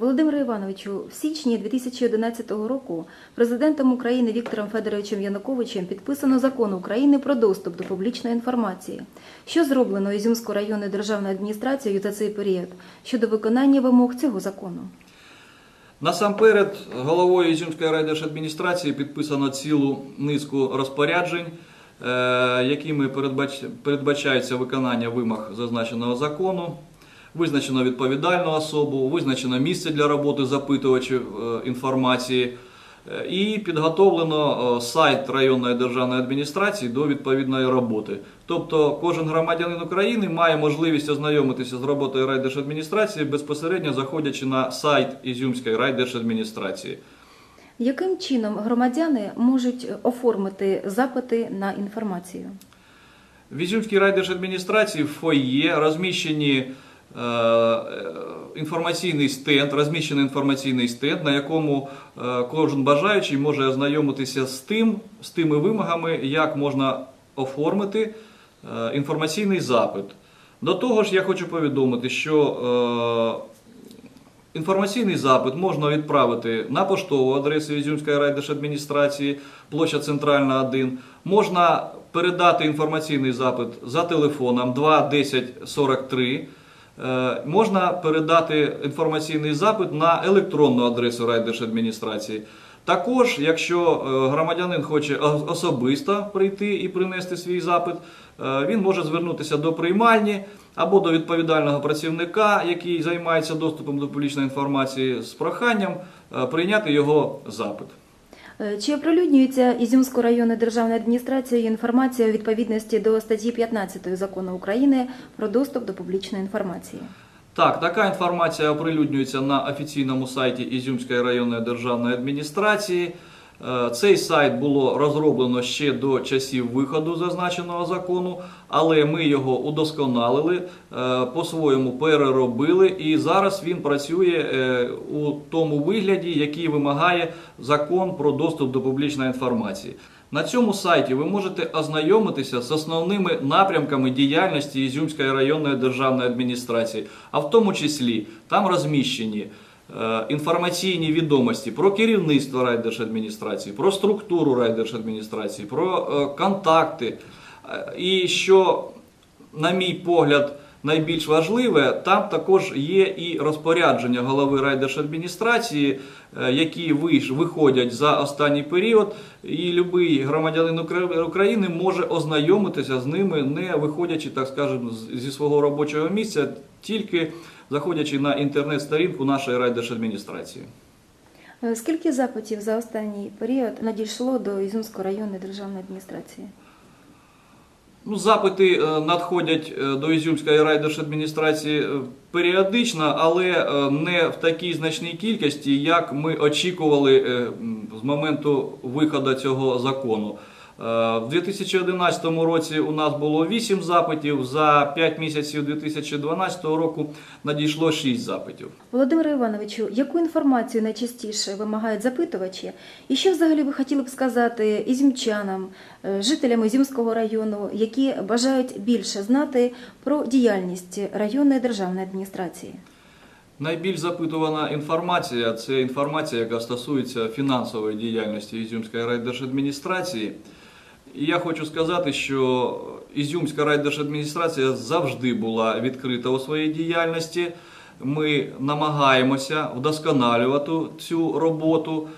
Володимире Івановичу, в січні 2011 року президентом України Віктором Федоровичем Януковичем підписано закон України про доступ до публічної інформації. Що зроблено Ізюмською районною державною адміністрацією за цей період щодо виконання вимог цього закону? Насамперед, головою Ізюмської райдержадміністрації підписано цілу низку розпоряджень, е, якими передбач- передбачається виконання вимог зазначеного закону. Визначено відповідальну особу, визначено місце для роботи запитувачів е, інформації е, і підготовлено е, сайт районної державної адміністрації до відповідної роботи. Тобто кожен громадянин України має можливість ознайомитися з роботою райдержадміністрації безпосередньо заходячи на сайт Ізюмської райдержадміністрації. Яким чином громадяни можуть оформити запити на інформацію? В Ізюмській райдержадміністрації в фойє розміщені інформаційний стенд, розміщений інформаційний стенд, на якому е, кожен бажаючий може ознайомитися з тим, з тими вимогами, як можна оформити е, інформаційний запит. До того ж, я хочу повідомити, що е, Інформаційний запит можна відправити на поштову адресу Ізюмської райдержадміністрації, площа Центральна 1. Можна передати інформаційний запит за телефоном 2 10 43. Е, Можна передати інформаційний запит на електронну адресу райдержадміністрації. Також, якщо е, громадянин хоче особисто прийти і принести свій запит, е, він може звернутися до приймальні або до відповідального працівника, який займається доступом до публічної інформації, з проханням прийняти його запит. Е, Чи оприлюднюється Ізюмською районною державною адміністрацією інформація у відповідності до статті 15 закону України про доступ до публічної інформації? Так, така інформація оприлюднюється на офіційному сайті Ізюмської районної державної адміністрації. Е, Цей сайт було розроблено ще до часів виходу зазначеного закону, але ми його удосконалили, е, по-своєму переробили, і зараз він працює е, у тому вигляді, який вимагає закон про доступ до публічної інформації. На цьому сайті ви можете ознайомитися з основними напрямками діяльності Ізюмської районної державної адміністрації, а в тому числі там розміщені інформаційні відомості про керівництво райдержадміністрації, про структуру райдержадміністрації, про е, контакти. Е, І що, на мій погляд, найбільш важливе, там також є і розпорядження голови райдержадміністрації, е, які виходять за останній період, і будь-який громадянин Укра- України може ознайомитися з ними, не виходячи, так скажемо, зі свого робочого місця, тільки заходячи на інтернет-сторінку нашої райдержадміністрації. Е, Скільки запитів за останній період надійшло до Ізюмської районної державної адміністрації? Ну, запити е, надходять е, до Ізюмської райдержадміністрації е, періодично, але не в такій значній кількості, як ми очікували з моменту виходу цього закону. Е, В 2011 році у нас було 8 запитів, за 5 місяців 2012 року надійшло 6 запитів. Володимире Івановичу, яку інформацію найчастіше вимагають запитувачі? І що взагалі ви хотіли б сказати ізюмчанам, е, жителям Ізюмського району, які бажають більше знати про діяльність районної державної адміністрації? Найбільш запитувана інформація це інформація, яка стосується фінансової діяльності Ізюмської райдержадміністрації. І я хочу сказати, що Ізюмська райдержадміністрація завжди була відкрита у своїй діяльності. Ми намагаємося вдосконалювати цю роботу.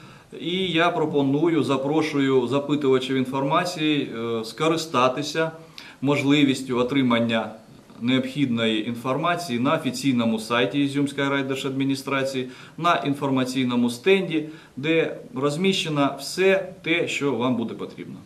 І я пропоную, запрошую запитувачів інформації е, скористатися можливістю отримання необхідної інформації на офіційному сайті Ізюмської райдержадміністрації, на інформаційному стенді, де розміщено все те, що вам буде потрібно.